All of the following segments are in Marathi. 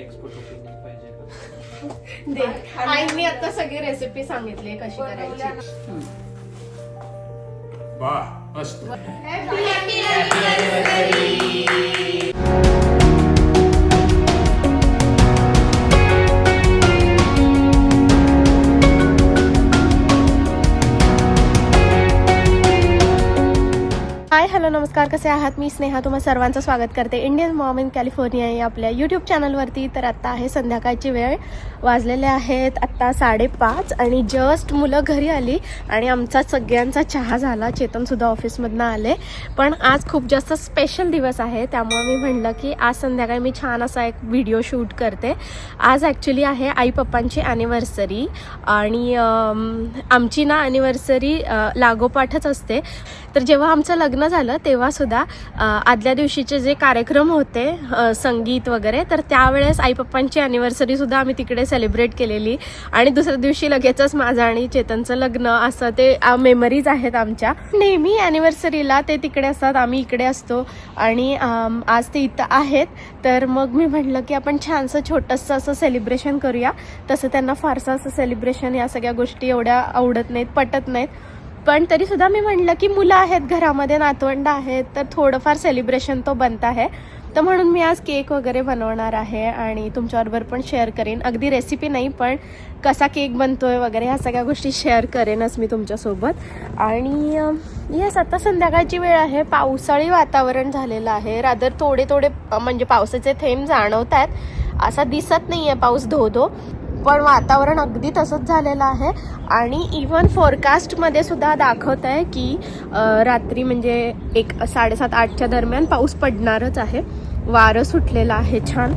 एक्सपर्ट ओपिनियन पाहिजे का? दे. आईने आता सगळी रेसिपी सांगितली कशी करायची. वा मस्त. हॅलो नमस्कार. कसे आहात? मी स्नेहा. तुम्हा सर्वांचं स्वागत करते. इंडियन मॉम इन कॅलिफोर्निया या आपल्या यूट्यूब चॅनलवरती तर आत्ता आहे संध्याकाळची वेळ. वाजलेले आहेत आत्ता साडेपाच आणि जस्ट मुलं घरी आली आणि आमचा सगळ्यांचा चहा झाला. चेतनसुद्धा ऑफिसमधनं आले. पण आज खूप जास्त स्पेशल दिवस आहे. त्यामुळे मी म्हणलं की आज संध्याकाळी मी छान असा एक व्हिडिओ शूट करते. आज ॲक्च्युली आहे आई पप्पांची ॲनिव्हर्सरी आणि आमची ना ॲनिव्हर्सरी लागोपाठच असते. तर जेव्हा आमचं लग्न झालं तेव्हा सुद्धा आदल्या दिवशीचे जे कार्यक्रम होते संगीत वगैरे तर त्यावेळेस आई पप्पांची अॅनिव्हर्सरी सुद्धा आम्ही तिकडे सेलिब्रेट केलेली. आणि दुसऱ्या दिवशी लगेचच माझं आणि चेतनचं लग्न असं ते मेमरीज आहेत आमच्या. नेहमी अॅनिव्हर्सरीला ते तिकडे असतात आम्ही इकडे असतो. आणि आज ते इथं आहेत. तर मग मी म्हटलं की आपण छानसं छोटंसं असं सेलिब्रेशन करूया. तसं त्यांना फारसं असं सेलिब्रेशन या सगळ्या गोष्टी एवढ्या आवडत नाहीत पटत नाहीत. पण तरी सुद्धा मी म्हणलं की मुलं आहेत घरामध्ये नातवंड आहेत तर थोडंफार सेलिब्रेशन तो बनत आहे. तर म्हणून मी आज केक वगैरे बनवणार आहे आणि तुमच्याबरोबर पण शेअर करेन. अगदी रेसिपी नाही पण कसा केक बनतोय वगैरे ह्या सगळ्या गोष्टी शेअर करेनच मी तुमच्यासोबत. आणि येस आता संध्याकाळची वेळ आहे. पावसाळी वातावरण झालेलं आहे. रादर थोडे थोडे म्हणजे पावसाचे थेंब जाणवत आहेत असा दिसत नाही आहे पाऊस धो धो पण वातावरण अगदी तसंच झालेलं आहे. आणि इवन फोरकास्टमध्ये सुद्धा दाखवत आहे की रात्री म्हणजे एक साडेसात आठच्या दरम्यान पाऊस पडणारच आहे. वारं सुटलेलं आहे छान.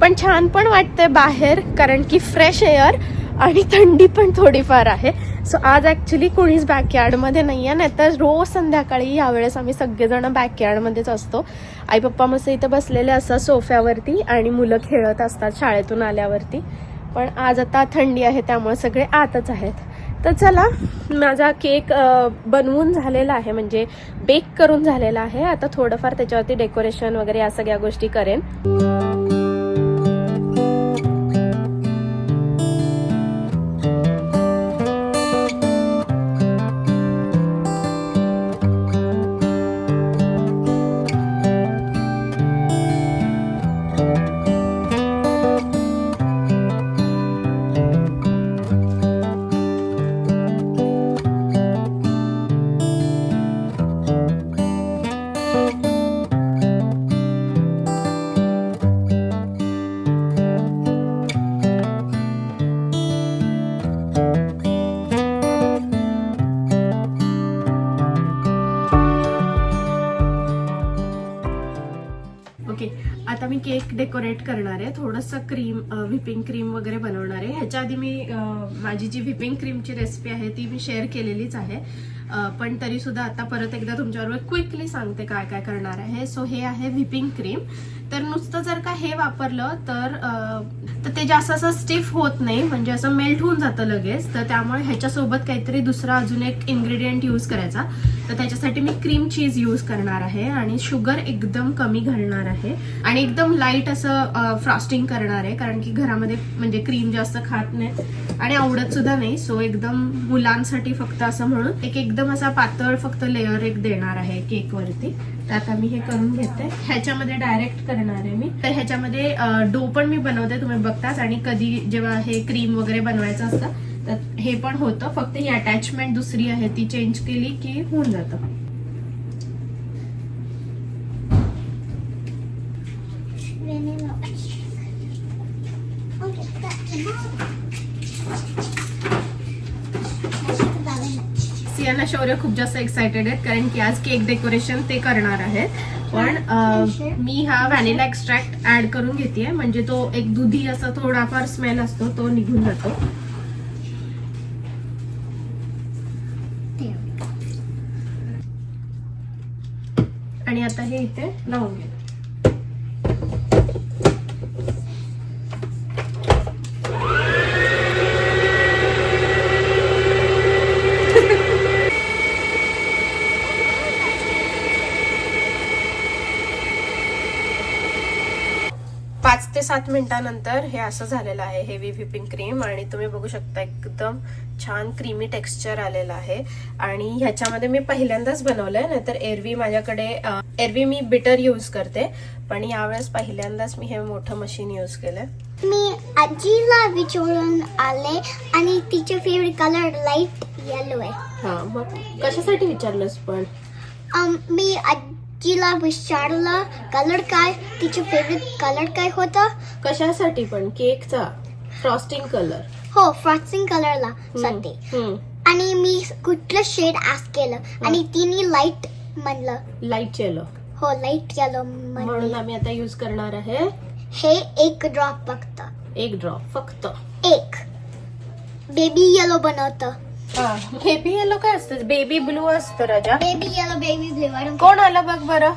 पण छान पण वाटतंय बाहेर कारण की फ्रेश एअर आणि थंडी पण थोडीफार आहे. सो आज ॲक्च्युली कोणीच बॅकयार्डमध्ये नाही आहे नाहीतर रोज संध्याकाळी यावेळेस आम्ही सगळेजण बॅकयार्डमध्येच असतो. आई पप्पा मस्त इथं बसलेले असतात सोफ्यावरती आणि मुलं खेळत असतात शाळेतून आल्यावरती. पण आज आता थंडी आहे त्यामुळे सगळे आतच आहेत. तर चला माझा केक बनवून झालेला आहे म्हणजे बेक करून झालेला आहे. आता थोडंफार त्याच्यावरती डेकोरेशन वगैरे या सगळ्या गोष्टी करेन. केक डेकोरेट करणार आहे. थोडंसं क्रीम व्हिपिंग क्रीम वगैरे बनवणार आहे. ह्याच्या आधी मी माझी जी व्हिपिंग क्रीमची रेसिपी आहे ती मी शेअर केलेलीच आहे. पण तरी सुद्धा आता परत एकदा तुमच्याबरोबर क्विकली सांगते काय काय करणार आहे. सो हे आहे व्हिपिंग क्रीम तर नुसतं जर का हे वापरलं तर तर ते जास्त असं स्टिफ होत नाही. म्हणजे असं मेल्ट होऊन जातं लगेच. तर त्यामुळे ह्याच्यासोबत काहीतरी दुसरा अजून एक इन्ग्रेडियंट यूज करायचा. तर त्याच्यासाठी मी क्रीम चीज यूज करणार आहे आणि शुगर एकदम कमी घालणार आहे. आणि एकदम लाइट असं फ्रॉस्टिंग करणार आहे. कारण की घरामध्ये म्हणजे क्रीम जास्त खात नाही आणि आवडत सुद्धा नाही. सो एकदम मुलांसाठी फक्त असं म्हणून एक एकदम असा पातळ फक्त लेअर एक देणार आहे केक वरती. तर आता मी हे करून घेते. ह्याच्यामध्ये डायरेक्ट करणार आहे मी. तर ह्याच्यामध्ये डो पण मी बनवते तुम्ही बघताच. आणि कधी जेव्हा हे क्रीम वगैरे बनवायचं असतं तर हे पण होतं. फक्त ही अटॅचमेंट दुसरी आहे ती चेंज केली की होऊन जातं. शौर्य खूप जास्त एक्सायटेड आहेत कारण की आज केक डेकोरेशन ते करणार आहेत. पण मी हा व्हॅनिला एक्स्ट्रॅक्ट ऍड करून घेते म्हणजे तो एक दुधी असा थोडाफार स्मेल असतो तो निघून जातो. आणि आता हे इथे लावून घे पाच ते सात मिनिटानंतर हे असं झालेलं आहे हेवी व्हिपिंग क्रीम. आणि तुम्ही बघू शकता एकदम छान क्रीमी टेक्स्चर आलेलं आहे. आणि ह्याच्यामध्ये मी पहिल्यांदाच बनवलंय नाहीतर एरवी माझ्याकडे एरवी मी बिटर यूज करते पण यावेळेस पहिल्यांदाच मी हे मोठं मशीन यूज केलंय. मी आजीला विचारून आले आणि तिचे फेवरेट कलर लाइट येलो आहे. हा मग कशासाठी विचारलंस पण? मी आजीला विचारलं कलर काय? तिचे फेवरेट कलर काय होता? कशासाठी पण? केकचा. फ्रॉस्टिंग कलर हो फ्रॉस्टिंग कलरला साठी. आणि मी कुठलं शेड आस्क केलं आणि तिने लाइट म्हणलं. लाइट येलो हो लाइट येलो म्हणलं. म्हणून आम्ही आता यूज करणार आहे. हे एक ड्रॉप फक्त. एक ड्रॉप फक्त. एक. बेबी येलो बनवतं. बेबी येलो काय असतं? बेबी ब्लू असतं राजा. बेबी येलो बेबी ब्लू कोण आलं बघ बरं.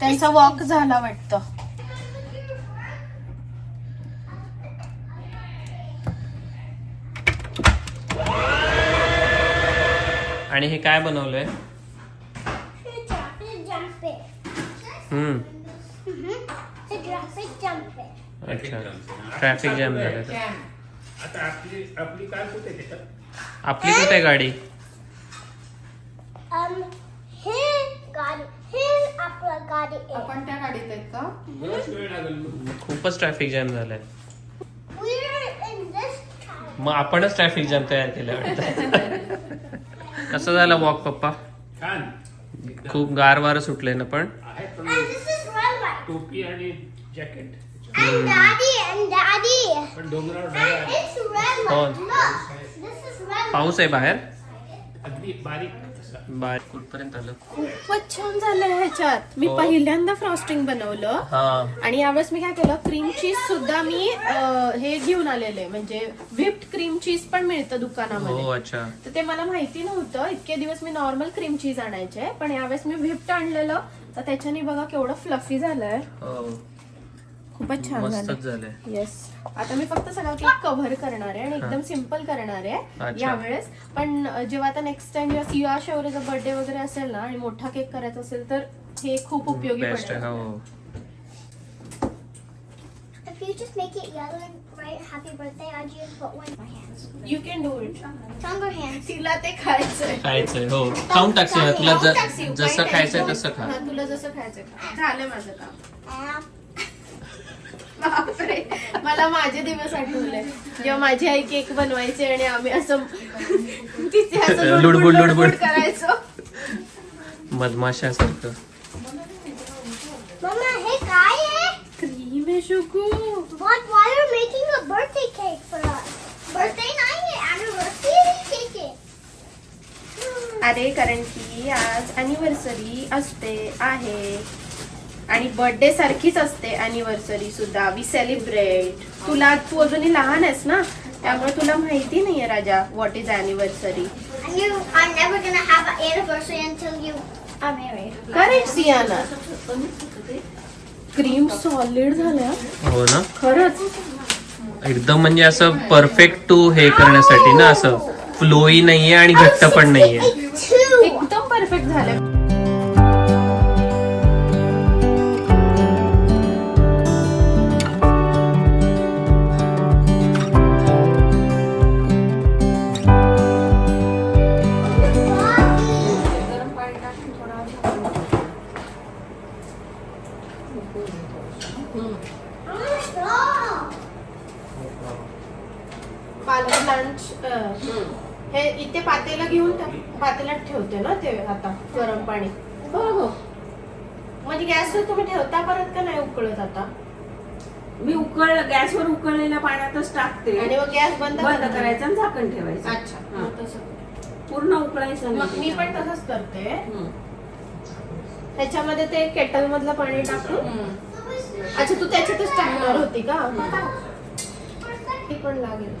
त्यांचा वॉक झाला वाटतं. आणि हे काय बनवलंय. हम्म. अच्छा. ट्रॅफिक जॅम झालं. आता आपली आपली कार कुठे आहे त्याच्यात? आपली कुठे गाडी Um, हे गाडी हे आपलं गाडी आहे. आपण त्या गाडीत आहेत का बराच वेळ लागेल मग. खूपच ट्रॅफिक जॅम झालंय We're in this car. मग आपणच ट्रॅफिक जॅम तयार केलं वाटतं कसं झालं वॉक पप्पा छान खूप गार वारं सुटले ना पण आहे पण And this is red light. टोपी आणि जॅकेट Light. पाऊस आहे बाहेर? अगदी बारीक. कुठपर्यंत आलं? खूपच छान झालंय ह्याच्यात. मी हो. पहिल्यांदा फ्रॉस्टिंग बनवलं. हा. आणि यावेळेस मी काय केलं क्रीम चीज सुद्धा मी हे घेऊन आलेले. म्हणजे व्हिप्ड क्रीम चीज पण मिळतं हो दुकानामध्ये अच्छा. तर ते मला माहिती नव्हतं. इतके दिवस मी नॉर्मल क्रीम चीज आणायचे. पण यावेळेस मी व्हिप्ड आणलेलं. तर त्याच्याने बघा केवढं फ्लफी झालंय. हो. खूपच छान झालं. मस्तच झालंय. येस आता मी फक्त सगळा केक कव्हर करणार आहे आणि एकदम सिंपल करणार आहे. यावेळेस. पण जेव्हा आता नेक्स्ट टाइम जेव्हा सिया शौर्यचा बर्थडे वगैरे असेल ना आणि मोठा केक करायचा असेल तर हे खूप उपयोगी बेस्ट आहे पडेल. हो. If you just make it yellow and write happy birthday, I just put one in my hands. You can do it Stronger hands. तिला ते खायचंय. खायचंय हो. खाऊन टाकशील तुला जसं खायचंय. तसं खा. तुला जसं खायचंय खा. झालं माझं काम. बापरे. मला माझे दिवस आठवले. जेव्हा माझी आई केक बनवायची आणि आम्ही असं तिथे असं लुडबुड, लुडबुड करायचो. मधमाशासारखं. क्रीम आहे शुकू. It. अरे कारण की आज अनिव्हर्सरी असते आहे. आणि बर्थडे सारखीच असते अनिव्हर्सरी सुद्धा. वी सेलिब्रेट तुला तू अजूनही लहान आहेस ना? त्यामुळे तुला माहिती नाहीये राजा what is anniversary And you are never gonna have an anniversary until you are married. Correct Siana. Cream solid झाल्या. हो ना? खरंच. एकदम म्हणजे असं परफेक्ट टू हे करण्यासाठी ना असं फ्लोई नाहीये आणि घट्ट पण नाहीये. एकदम परफेक्ट झाल्या. उकळत आता. मी उकळ गॅसवर उकळलेल्या पाण्यातच टाकते. आणि मग गॅस बंद बंद करायचा? आणि झाकण ठेवायचं. अच्छा हा. मग तसं पूर्ण उकळायचं मग मी पण तसंच करते. त्याच्यामध्ये ते केटल मधलं पाणी टाकून अच्छा तू त्याच्यातच टाकणार होती का? ती पण लागेल.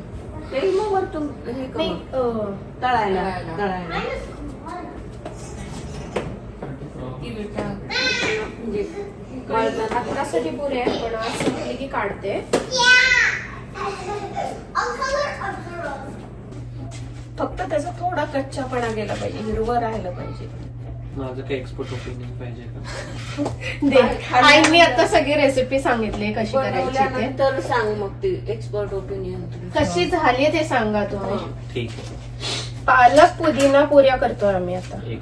ते मग वरतून हे नाही करू अं, तळायला तळायला. तळायला. म्हणजे मला आत्तासाठी पुरे आहे पण आज संपली की काढते. फक्त त्याचा थोडा कच्चापणा गेला पाहिजे हिरवं राहिलं पाहिजे. माझं काही एक्सपर्ट ओपिनियन पाहिजे का? दे. आईने आता सगळी रेसिपी सांगितली कशी करायची ते. बनवल्यानंतर सांग मग ती एक्सपर्ट ओपिनियन कशी झाली ते सांगा तुम्ही. ठीक आहे. पालक पुदिना पुऱ्या करतोय आम्ही आता. एक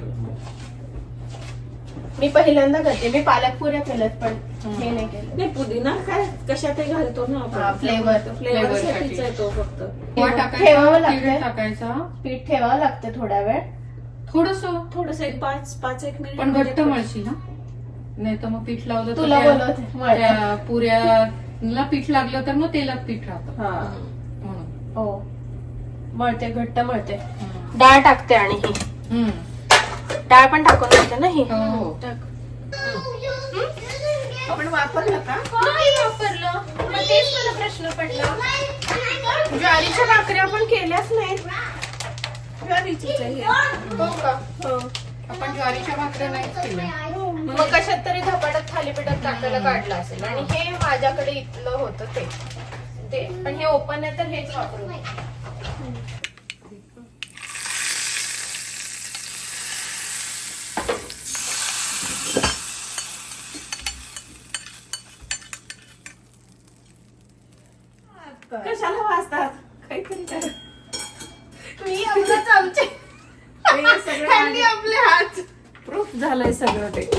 मी पहिल्यांदा करते. मी पालक पुऱ्या केल्यात पण हे. नाही केलं. नाही पुदिना काय कशातही घालतो ना हा, आपण flavor. फ्लेवर Flavor साठीच साठी. आहे तो फक्त किंवा ठेवावं टाकायचा लागतंय. तीळ टाकायचा? पीठ ठेवावं लागतं थोडा वेळ. थोडस? थोडस एक पाच पाच एक मिनिट पण घट्ट मळशी ना? नाही तर मग पीठ लावलं तर तुला त्या- बोलवते. त्या पुऱ्याला पीठ लागलं तर मग तेलात पीठ राहतं. हा. म्हणून. हो. मळते घट्ट मळते. हम्म. डाळ टाकते आणि ही. हम्म. डाळ पण टाकून देते ना ही? हो. हो? आपण वापरलं का? नाही वापरलं. मग तेच मला प्रश्न पडला. ज्वारीच्या भाकऱ्या आपण केल्याच नाही ज्वारीचीच आहे हे. हो का? हो. आपण ज्वारीच्या भाकऱ्या नाहीच केल्या. मग कशात तरी धपाट्यात थालीपीठात टाकायला काढलं असेल. आणि हे माझ्याकडे इथलं होतं ते. ते. पण हे ओपन आहे तर हेच वापरू कशाला वाजतात काहीतरी करा. मी आपलं चमचे हे सगळं त्यांनी आपले हात प्रूफ झालंय सगळं ते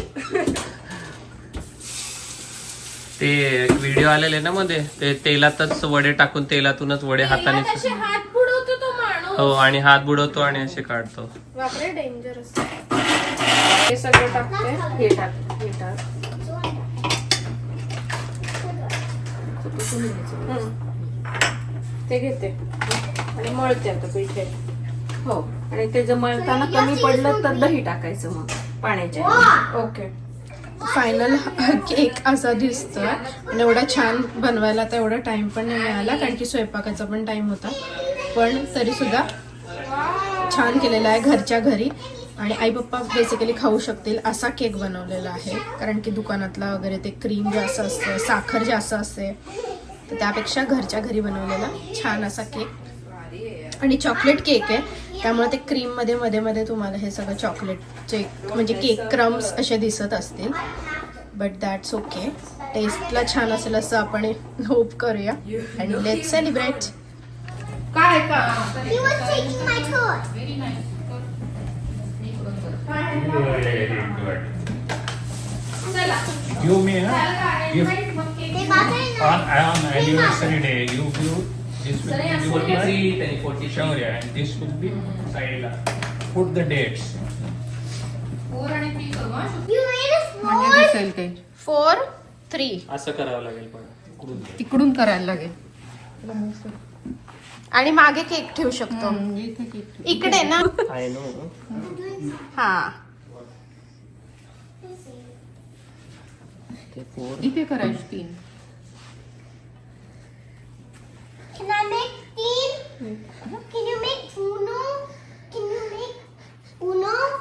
ते व्हिडिओ आलेले ना मध्ये? ते तेलातच वडे टाकून तेलातूनच वडे हाताने हात बुडवतो तो माणूस. हो आणि हात बुडवतो आणि असे काढतो. बापरे डेंजरस हे सगळं टाकते. हे टाक हे टाक. ते घेते. आणि मळते आता पीठ. हे. हो आणि ते जर मळताना कमी पडलं तर दही टाकायचं मग पाण्याच्या ओके. फायनल केक असा दिसतो आणि एवढा छान बनवायला तर एवढा टाइम पण नाही मिळाला कारण की स्वयंपाकाचा पण टाइम होता. पण तरीसुद्धा छान केलेला आहे घरच्या घरी. आणि आई पप्पा बेसिकली खाऊ शकतील असा केक बनवलेला आहे. कारण की दुकानातला वगैरे ते क्रीम जास्त असतं साखर जास्त असते. तर त्यापेक्षा घरच्या घरी बनवलेला छान असा केक आणि चॉकलेट केक आहे. त्यामुळे ते क्रीममध्ये मध्ये मध्ये तुम्हाला हे सगळं चॉकलेटचे म्हणजे केक क्रम्स असे दिसत असतील. बट दॅट्स ओके टेस्टला छान असेल असं आपण होप करूया. आणि लेट सेलिब्रेट काय का? He was taking my toy. You me, on, on anniversary day, you give this will be your wife. Sure, yeah, and this will be side. Put the dates. Four आणि थ्री करू हा. You made a म्हणजे floor. दिसेल ते फोर थ्री असं करावं लागेल पण तिकडून करायला लागेल आणि मागे केक ठेवू शकतो हम्म, इथे. इकडे ना आय नो हा ते फोर इथे करायची तीन Can I make team? Can you make uno? Can you make uno?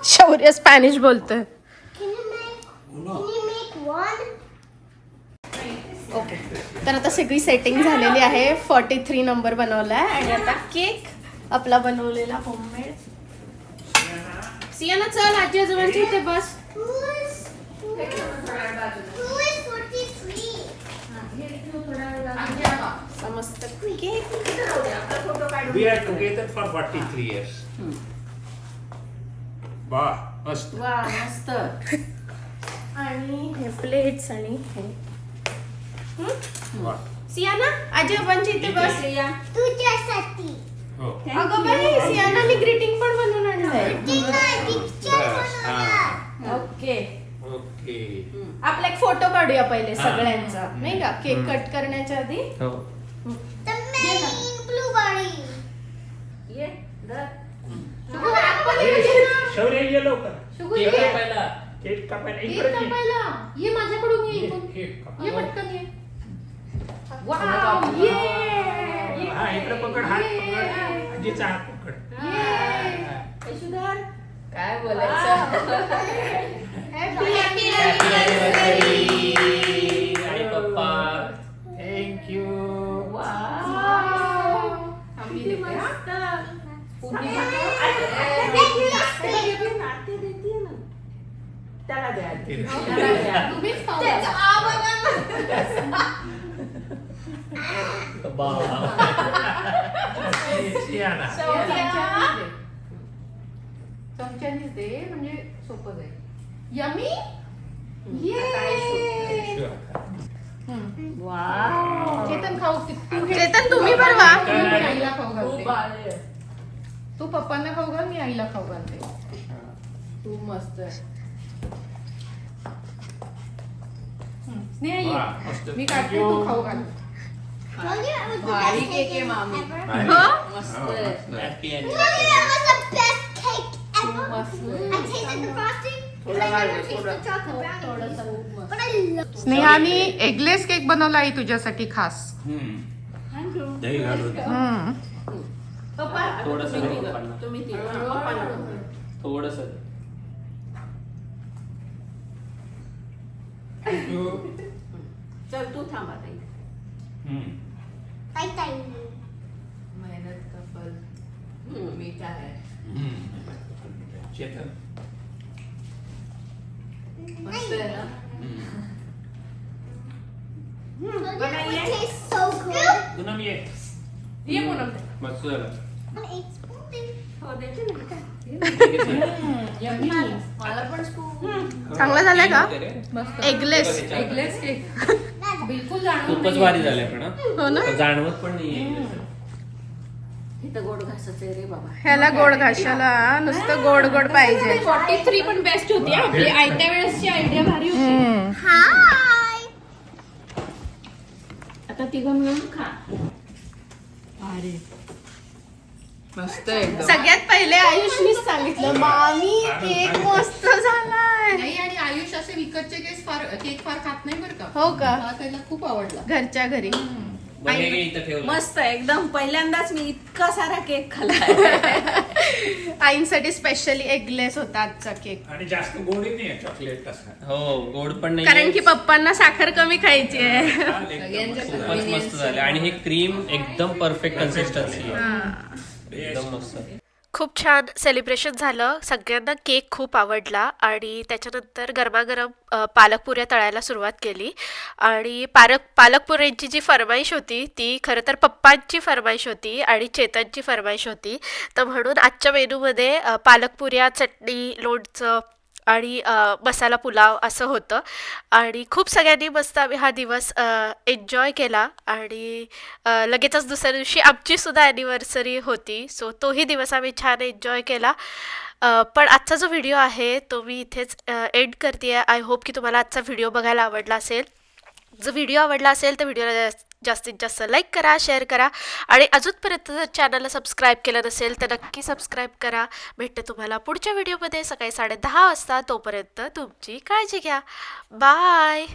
Shaurya Spanish बोलतोय. Can you make? Can you make one? Okay तर आता सगळी सेटिंग झालेली आहे. फॉर्टी थ्री नंबर बनवला आहे आणि आता केक आपला बनवलेला होममेड सियाना चल आजी आजोबांच्या इथे बस. Who forty-three? समस्त cake We are together for 43 years. Wow, must. वा मस्त. आणि? हे प्लेट्स आणि हे. सियाना आजी आजोबांच्या इथे बस. श्रेया तुझ्यासाठी. Oh. अगं बाई सियाना मी ग्रीटिंग पण बनवून आणलंय ah, ओके. okay. आपला एक फोटो काढूया पहिले सगळ्यांचा. नाही का? केक कट करण्याच्या आधी. हो. The main blueberry. ये धर. शौर्य ये लवकर. केक ये. कापायला. केक कापायला केक इकडे ये. कापायला ये माझ्याकडून ये ये. केक. ये पटकन ये वाव ये ये. हा इकडे पकड हात पकड आजीचा हात पकड यशोधर. काय बोलायचं आणि त्याला द्या. चमच्यानीच दे. दे म्हणजे सोपं जाईल यमी. चेतन खाऊ. चेतन तुम्ही आईला खाऊ खूप घालते भारी आहे. तू पप्पांना खाऊ घाल मी आईला खाऊ घाल ते तू मस्त मी काढते तू खाऊ घाल. स्नेहानी एगलेस केक बनवला आहे तुझ्यासाठी खास. पप्पा थोडंसं तुम्ही. पप्पांना. थोडस. चल तू थांबा ताई like that. मेहनत का फल हम्म. मीठा है. Chetan. मस्त आहे ना Look But at I it like- tastes so good. Poonam ये ये पूनम मस्त झालं चांगलं झालंय का? एगलेस एगलेस केक बिलकुल जाणवत खूपच. भारी झालंय पण हं. हो ना? जाणवत पण नाहीये इथं गोड रे बाबा. ह्याला गोड घाशाला नुसतं गोड गोड पाहिजे. फॉर्टी थ्री पण बेस्ट होती हा. आपली आयत्या वेळेसची आयडिया भारी होती. आता तिघं मिळून खा. मस्त एकदम. सगळ्यात पहिले आयुषनीच सांगितलं मामी केक मस्त झालाय. नाही आणि आयुष असे विकतचे केक फार केक फार खात नाही बरं का. हो का? हा त्याला खूप आवडला. घरच्या घरी. बघ हे घे इथं ठेवलं. मस्त एकदम पहिल्यांदाच मी इतका सारा केक खाल्ला आईंसाठी स्पेशली एगलेस होता आजचा केक. आणि जास्त गोडी नाही आहे चॉकलेट तसा. हो गोड पण नाही कारण की पप्पांना साखर कमी खायची आहे. छान एकदम मस्त. खूपच मस्त झाले. आणि हे क्रीम एकदम परफेक्ट कन्सिस्टन्सी आहे. एकदम मस्त. खूप छान सेलिब्रेशन झालं. सगळ्यांना केक खूप आवडला आणि त्याच्यानंतर गरमागरम पालकपुऱ्या तळायला सुरुवात केली. आणि पालक पालकपुऱ्यांची जी फरमाईश होती ती खरं तर पप्पांची फरमाईश होती आणि चेतनची फरमाईश होती. तर म्हणून आजच्या मेनूमध्ये पालकपुऱ्या चटणी लोणचं आणि मसाला पुलाव असं होतं. आणि खूप सगळ्यांनी मस्त आम्ही हा दिवस एन्जॉय केला. आणि लगेचच दुसऱ्या दिवशी आमचीसुद्धा ॲनिव्हर्सरी होती. सो तोही दिवस आम्ही छान एन्जॉय केला. पण आजचा जो व्हिडिओ आहे तो मी इथेच एंड करते आहे आय होप की तुम्हाला आजचा व्हिडिओ बघायला आवडला असेल. जर व्हिडिओ आवडला असेल तर व्हिडिओला जास्तीत जास्त लाईक करा शेअर करा. आणि अजूनपर्यंत जर चॅनलला सबस्क्राईब केलं नसेल तर नक्की सबस्क्राईब करा. भेटते तुम्हाला पुढच्या व्हिडिओमध्ये सकाळी साडे दहा वाजता. तोपर्यंत तुमची काळजी घ्या. बाय